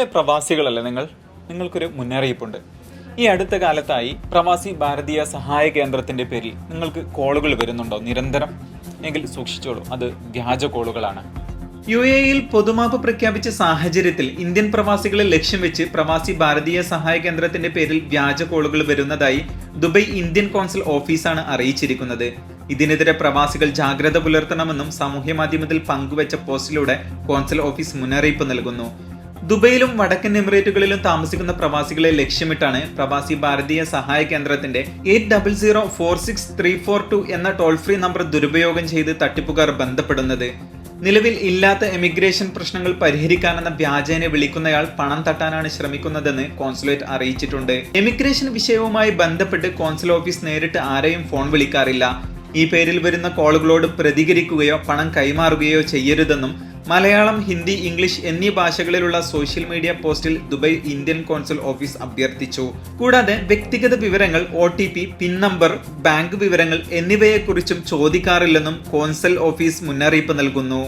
ദുബൈയിലെ പ്രവാസികളല്ലേ നിങ്ങൾ? നിങ്ങൾക്കൊരു മുന്നറിയിപ്പുണ്ട്. ഈ അടുത്ത കാലത്തായി പ്രവാസി ഭാരതീയ സഹായ കേന്ദ്രത്തിന്റെ പേരിൽ നിങ്ങൾക്ക് കോളുകൾ വരുന്നുണ്ടോ? നിരന്തരം? എങ്കിൽ സൂക്ഷിച്ചോളൂ അത് വ്യാജ കോളുകളാണ്. യു എ യിൽ പൊതുമാപ്പ് പ്രഖ്യാപിച്ച സാഹചര്യത്തിൽ ഇന്ത്യൻ പ്രവാസികളെ ലക്ഷ്യം വെച്ച് പ്രവാസി ഭാരതീയ സഹായ കേന്ദ്രത്തിന്റെ പേരിൽ വ്യാജ കോളുകൾ വരുന്നതായി ദുബൈ ഇന്ത്യൻ കോൺസുൽ ഓഫീസാണ് അറിയിച്ചിരിക്കുന്നത്. ഇതിനെതിരെ പ്രവാസികൾ ജാഗ്രത പുലർത്തണമെന്നും സാമൂഹ്യ മാധ്യമത്തിൽ പങ്കുവച്ച പോസ്റ്റിലൂടെ കോൺസുൽ ഓഫീസ് മുന്നറിയിപ്പ് നൽകുന്നു. ദുബൈയിലും വടക്കൻ എമിറേറ്റുകളിലും താമസിക്കുന്ന പ്രവാസികളെ ലക്ഷ്യമിട്ടാണ് പ്രവാസി ഭാരതീയ സഹായ കേന്ദ്രത്തിന്റെ eight double zero four six three four two എന്ന ടോൾ ഫ്രീ നമ്പർ ദുരുപയോഗം ചെയ്ത് തട്ടിപ്പുകാർ ബന്ധപ്പെടുന്നത്. നിലവിൽ ഇല്ലാത്ത എമിഗ്രേഷൻ പ്രശ്നങ്ങൾ പരിഹരിക്കാനെന്ന വ്യാജേനെ വിളിക്കുന്നയാൾ പണം തട്ടാനാണ് ശ്രമിക്കുന്നതെന്ന് കോൺസുലേറ്റ് അറിയിച്ചിട്ടുണ്ട്. എമിഗ്രേഷൻ വിഷയവുമായി ബന്ധപ്പെട്ട് കോൺസുൽ ഓഫീസ് നേരിട്ട് ആരെയും ഫോൺ വിളിക്കാറില്ല. ഈ പേരിൽ വരുന്ന കോളുകളോട് പ്രതികരിക്കുകയോ പണം കൈമാറുകയോ ചെയ്യരുതെന്നും മലയാളം ഹിന്ദി ഇംഗ്ലീഷ് എന്നീ ഭാഷകളിലുള്ള സോഷ്യൽ മീഡിയ പോസ്റ്റിൽ ദുബൈ ഇന്ത്യൻ കോൺസുൽ ഓഫീസ് അഭ്യർത്ഥിച്ചു. കൂടാതെ വ്യക്തിഗത വിവരങ്ങൾ O T P pin number bank വിവരങ്ങൾ എന്നിവയെക്കുറിച്ചും ചോദിക്കാറില്ലെന്നും കോൺസൽ ഓഫീസ് മുന്നറിയിപ്പ് നൽകുന്നു.